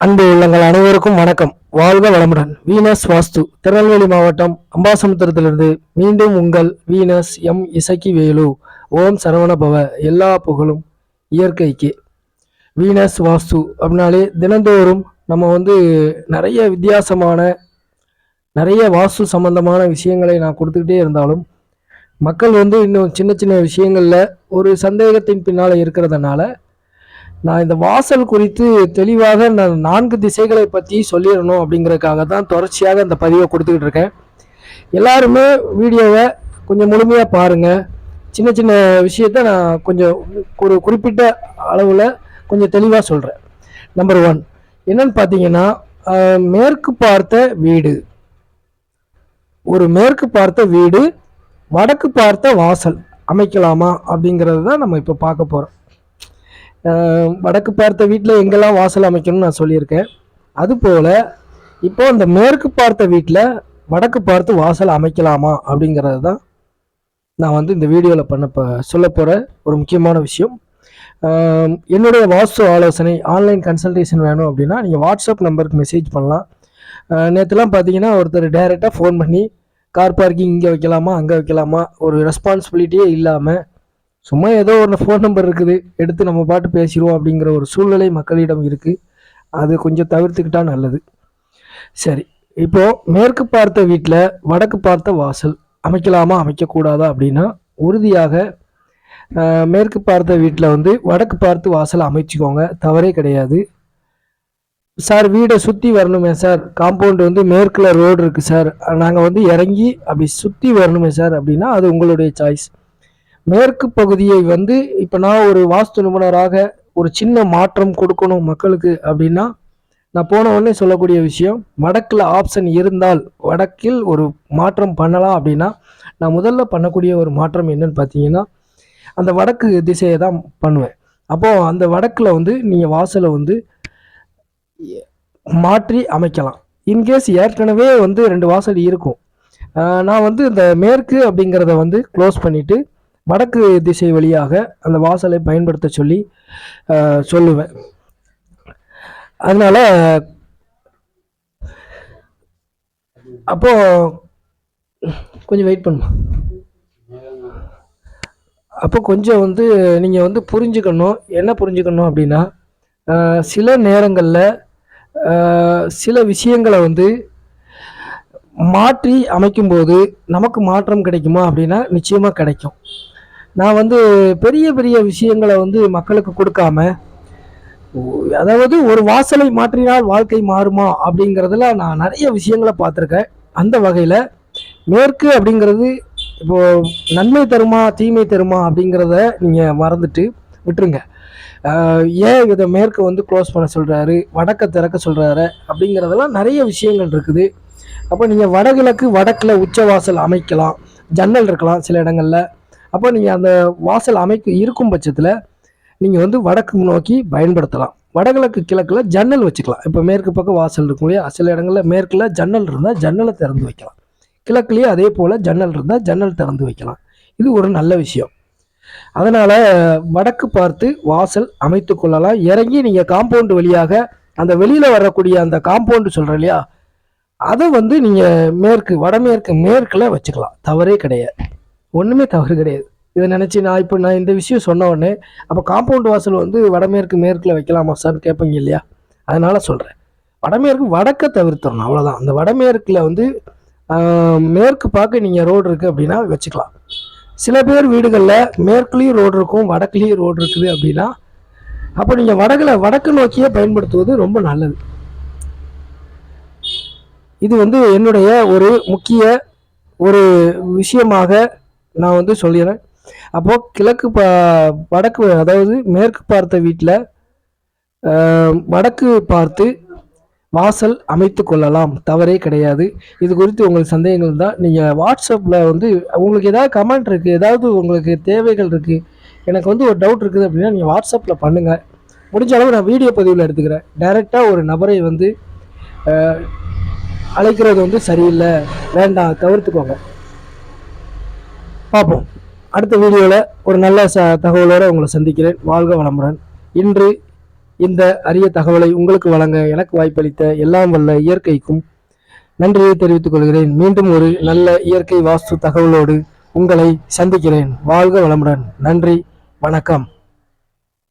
அன்பு உள்ளங்கள் அனைவருக்கும் வணக்கம். வாழ்க வளமுடன். வீனஸ் வாஸ்து திருநெல்வேலி மாவட்டம் அம்பாசமுத்திரத்திலிருந்து மீண்டும் உங்கள் வீனஸ் எம் இசக்கி வேலு ஓம் சரவண பவ எல்லா புகழும் இயற்கைக்கு. வீனஸ் வாஸ்து அப்படின்னாலே தினந்தோறும் நம்ம வந்து நிறைய வித்தியாசமான நிறைய வாஸ்து சம்பந்தமான விஷயங்களை நான் கொடுத்துக்கிட்டே இருந்தாலும் மக்கள் வந்து இன்னும் சின்ன சின்ன விஷயங்களில் ஒரு சந்தேகத்தின் பின்னால் இருக்கிறதுனால நான் இந்த வாசல் குறித்து தெளிவாக நான் நான்கு திசைகளை பற்றி சொல்லிடணும் அப்படிங்கிறதுக்காக தான் தொடர்ச்சியாக இந்த பதிவை கொடுத்துக்கிட்டு இருக்கேன். எல்லாருமே வீடியோவை கொஞ்சம் முழுமையாக பாருங்கள் சின்ன சின்ன விஷயத்த நான் கொஞ்சம் ஒரு குறிப்பிட்ட அளவில் கொஞ்சம் தெளிவாக சொல்கிறேன் நம்பர் ஒன் என்னன்னு பார்த்தீங்கன்னா மேற்கு பார்த்த வீடு. ஒரு மேற்கு பார்த்த வீடு வடக்கு பார்த்த வாசல் அமைக்கலாமா அப்படிங்கிறது தான் நம்ம இப்போ பார்க்க போகிறோம் வடக்கு பார்த்த வீட்டில் எங்கெல்லாம் வாசல் அமைக்கணும்னு நான் சொல்லியிருக்கேன். அதுபோல் இப்போ அந்த மேற்கு பார்த்த வீட்டில் வடக்கு பார்த்து வாசல் அமைக்கலாமா அப்படிங்கிறது தான் நான் வந்து இந்த வீடியோவில் பண்ண சொல்ல போகிற ஒரு முக்கியமான விஷயம். என்னுடைய வாஸ்து ஆலோசனை ஆன்லைன் கன்சல்டேஷன் வேணும் அப்படின்னா நீங்கள் வாட்ஸ்அப் நம்பருக்கு மெசேஜ் பண்ணலாம். நேற்றுலாம் பார்த்தீங்கன்னா ஒருத்தர் டைரெக்டாக ஃபோன் பண்ணி கார் பார்க்கிங் இங்கே வைக்கலாமா அங்கே வைக்கலாமா ஒரு ரெஸ்பான்சிபிலிட்டியே இல்லாமல் சும்மா ஏதோ ஒரு ஃபோன் நம்பர் இருக்குது எடுத்து நம்ம பாட்டு பேசிடுவோம் அப்படிங்கிற ஒரு சூழ்நிலை மக்களிடம் இருக்குது அது கொஞ்சம் தவிர்த்துக்கிட்டால் நல்லது. சரி இப்போது மேற்கு பார்த்த வீட்டில் வடக்கு பார்த்த வாசல் அமைக்கலாமா அமைக்கக்கூடாதா அப்படின்னா உறுதியாக மேற்கு பார்த்த வீட்டில் வந்து வடக்கு பார்த்து வாசல் அமைச்சுக்கோங்க தவறே கிடையாது. சார் வீடை சுற்றி வரணுமே சார்? காம்பவுண்டு வந்து மேற்கில் ரோடு இருக்குது சார். நாங்கள் வந்து இறங்கி அப்படி சுற்றி வரணுமே சார் அப்படின்னா அது உங்களுடைய சாய்ஸ் மேற்கு பகுதியை வந்து இப்போ நான் ஒரு வாஸ்து நிபுணராக ஒரு சின்ன மாற்றம் கொடுக்கணும் மக்களுக்கு அப்படின்னா நான் போன உடனே சொல்லக்கூடிய விஷயம் வடக்கில் ஆப்ஷன் இருந்தால் வடக்கில் ஒரு மாற்றம் பண்ணலாம் அப்படின்னா நான் முதல்ல பண்ணக்கூடிய ஒரு மாற்றம் என்னன்னு பார்த்தீங்கன்னா அந்த வடக்கு திசையை தான் பண்ணுவேன். அப்போது அந்த வடக்கில் வந்து நீங்கள் வாசலை வந்து மாற்றி அமைக்கலாம். இன்கேஸ் ஏற்கனவே வந்து ரெண்டு வாசல் இருக்கும். நான் வந்து இந்த மேற்கு அப்படிங்கிறத வந்து க்ளோஸ் பண்ணிவிட்டு வடக்கு திசை வழியாக அந்த வாசலை பயன்படுத்த சொல்லி சொல்லுவேன். அதனால அப்போ கொஞ்சம் வெயிட் பண்ணுமா? அப்போ கொஞ்சம் வந்து நீங்கள் வந்து புரிஞ்சுக்கணும். என்ன புரிஞ்சுக்கணும் அப்படின்னா சில நேரங்களில் சில விஷயங்களை வந்து மாற்றி அமைக்கும்போது நமக்கு மாற்றம் கிடைக்குமா அப்படின்னா நிச்சயமாக கிடைக்கும். நான் வந்து பெரிய பெரிய விஷயங்களை வந்து மக்களுக்கு கொடுக்காம அதாவது ஒரு வாசலை மாற்றினால் வாழ்க்கை மாறுமா அப்படிங்கிறதுல நான் நிறைய விஷயங்களை பார்த்துருக்கேன். அந்த வகையில் மேற்கு அப்படிங்கிறது இப்போ நன்மை தருமா தீமை தருமா அப்படிங்கிறத நீங்கள் மறந்துட்டு விட்டுருங்க. ஏன் இதை மேற்கு வந்து க்ளோஸ் பண்ண சொல்கிறாரு வடக்க திறக்க சொல்கிறாரு அப்படிங்கிறதெல்லாம் நிறைய விஷயங்கள் இருக்குது. அப்போ நீங்கள் வடகிழக்கு வடக்கில் உச்ச வாசல் அமைக்கலாம் ஜன்னல் இருக்கலாம் சில இடங்களில். அப்போ நீங்கள் அந்த வாசல் அமைக்க இருக்கும் பட்சத்தில் நீங்கள் வந்து வடக்கு நோக்கி பயன்படுத்தலாம். வடகிழக்கு கிழக்கில் ஜன்னல் வச்சுக்கலாம். இப்போ மேற்கு பக்கம் வாசல் இருக்கும் இல்லையா? சில இடங்களில் மேற்கில் ஜன்னல் இருந்தால் ஜன்னலை திறந்து வைக்கலாம். கிழக்குலேயே அதே போல் ஜன்னல் இருந்தால் ஜன்னல் திறந்து வைக்கலாம். இது ஒரு நல்ல விஷயம். அதனால் வடக்கு பார்த்து வாசல் அமைத்து கொள்ளலாம். இறங்கி நீங்கள் காம்பவுண்டு வழியாக அந்த வெளியில் வரக்கூடிய அந்த காம்பவுண்டு சொல்கிறேன் இல்லையா? அதை வந்து நீங்கள் மேற்கு வடமேற்கு மேற்கில் வச்சுக்கலாம். தவறே கிடையாது. ஒன்றுமே தவறு கிடையாது. இதை நினச்சி நான் இப்போ நான் இந்த விஷயம் சொன்ன உடனே அப்போ காம்பவுண்ட் வாசல் வந்து வடமேற்கு மேற்கில் வைக்கலாமா சார் கேட்பீங்க இல்லையா? அதனால் சொல்கிறேன் வடமேற்கு வடக்க தவிர்த்தரணும் அவ்வளோதான் அந்த வடமேற்கில் வந்து மேற்கு பார்க்க நீங்கள் ரோடு இருக்குது அப்படின்னா வச்சுக்கலாம். சில பேர் வீடுகளில் மேற்குலேயும் ரோடு இருக்கும் வடக்குலேயும் ரோடு இருக்குது அப்படின்னா அப்போ நீங்கள் வடகில் வடக்கு நோக்கியே பயன்படுத்துவது ரொம்ப நல்லது. இது வந்து என்னுடைய ஒரு முக்கிய ஒரு விஷயமாக நான் வந்து சொல்லிடுறேன். அப்போது கிழக்கு பா வடக்கு அதாவது மேற்கு பார்த்த வீட்டில் வடக்கு பார்த்து வாசல் அமைத்து கொள்ளலாம். தவறே கிடையாது. இது குறித்து உங்களுக்கு சந்தேகங்கள் தான் நீங்கள் வாட்ஸ்அப்பில் வந்து உங்களுக்கு ஏதாவது கமெண்ட் இருக்குது ஏதாவது உங்களுக்கு தேவைகள் இருக்குது எனக்கு வந்து ஒரு டவுட் இருக்குது அப்படின்னா நீங்கள் வாட்ஸ்அப்பில் பண்ணுங்கள் முடிஞ்ச அளவு நான் வீடியோ பதிவில் எடுத்துக்கிறேன். டைரெக்டாக ஒரு நபரை வந்து அழைக்கிறது வந்து சரியில்லை. வேண்டாம் தவிர்த்துக்கோங்க. பார்ப்போம். அடுத்த வீடியோவில் ஒரு நல்ல ச தகவலோடு உங்களை சந்திக்கிறேன். வாழ்க வளமுடன். இன்று இந்த அரிய தகவலை உங்களுக்கு வழங்க எனக்கு வாய்ப்பளித்த எல்லாம் வல்ல இயற்கைக்கும் நன்றியை தெரிவித்துக் கொள்கிறேன். மீண்டும் ஒரு நல்ல இயற்கை வாஸ்து தகவலோடு உங்களை சந்திக்கிறேன். வாழ்க வளமுடன். நன்றி. வணக்கம்.